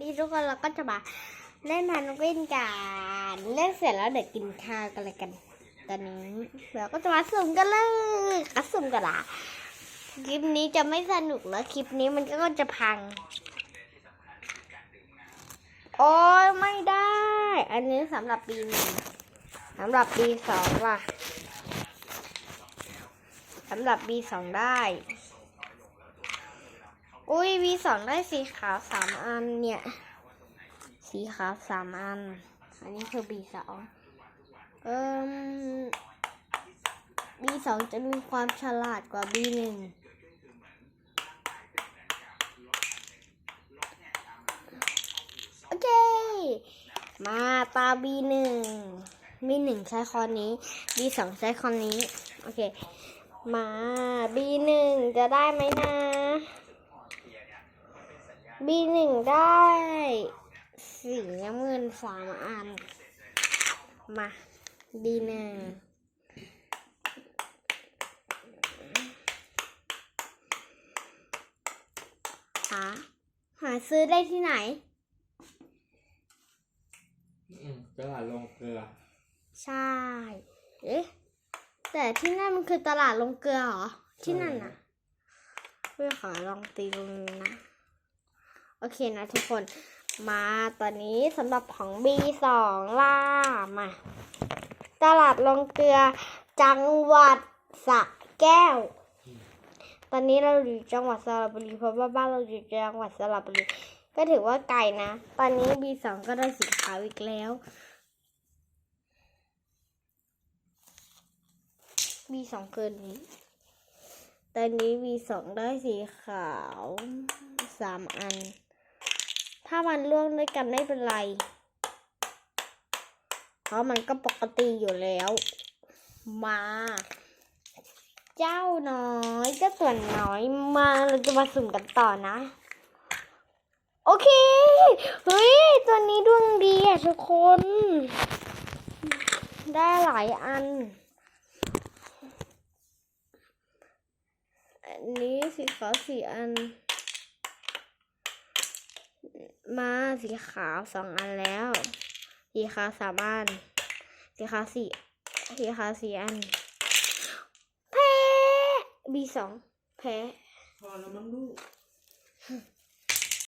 นี่ทุกคนเราก็จะมาเล่นพันกวินกันเล่นเสร็จแล้วเดี๋ยวกินข้าวกันเลยกัน ตอนนี้เราก็จะมาสุ่มกันเลยก็สุ่มกันละคลิปนี้จะไม่สนุกแล้วคลิปนี้มันก็จะพัง โอ้ยไม่ได้ อันนี้สำหรับปีหนึ่งสำหรับปีสองล่ะสำหรับปีสองได้ อุ้ย V2 ได้สีขาวสามอันเนี่ย สีขาวสามอัน อันนี้คือ B2 เอ่ม B2 จะมีความฉลาดกว่า B1 โอเค มาตา B1 B1 ใช้คอนนี้ B2 ใช้คอนนี้ โอเค มา B1 จะได้ไหมนะ บีหนึ่งได้สีน้ำเงินสามอัน มาบีหนึ่งหาหาซื้อได้ที่ไหน อืมตลาดลงเกลือ ใช่ เอ๊ะ แต่ที่นั่นมันคือตลาดลงเกลือเหรอ ที่นั่นน่ะเพื่อขอลองตีตรงนี้นะ โอเคนะทุกคน มาตอนนี้สำหรับของ B2 ล่ามา ตลาดลงเกลือจังหวัดสระแก้ว ตอนนี้เราอยู่จังหวัดสระบุรีเพราะว่าบ้านเราอยู่จังหวัดสระบุรีก็ถือว่าไกลนะ ตอนนี้ B2 ก็ได้สีขาวอีกแล้ว B2 เกินนี้ ตอนนี้ V2 ได้สีขาวสามอัน ถ้ามันร่วงด้วยกันไม่เป็นไร เพราะมันก็ปกติอยู่แล้ว มา เจ้าน้อยเจ้าตัวน้อยมาเราจะมาสุ่มกันต่อนะ โอเค เฮ้ย ตัวนี้ดวงดีอะทุกคน ได้หลายอันอันนี้สีขาวสี่อัน มาสีขาวสองอันแล้ว สีขาวสามอัน สีขาวสี่สีขาวสี่อัน แพ้บีสองแพ้ พอแล้วมั้งลูก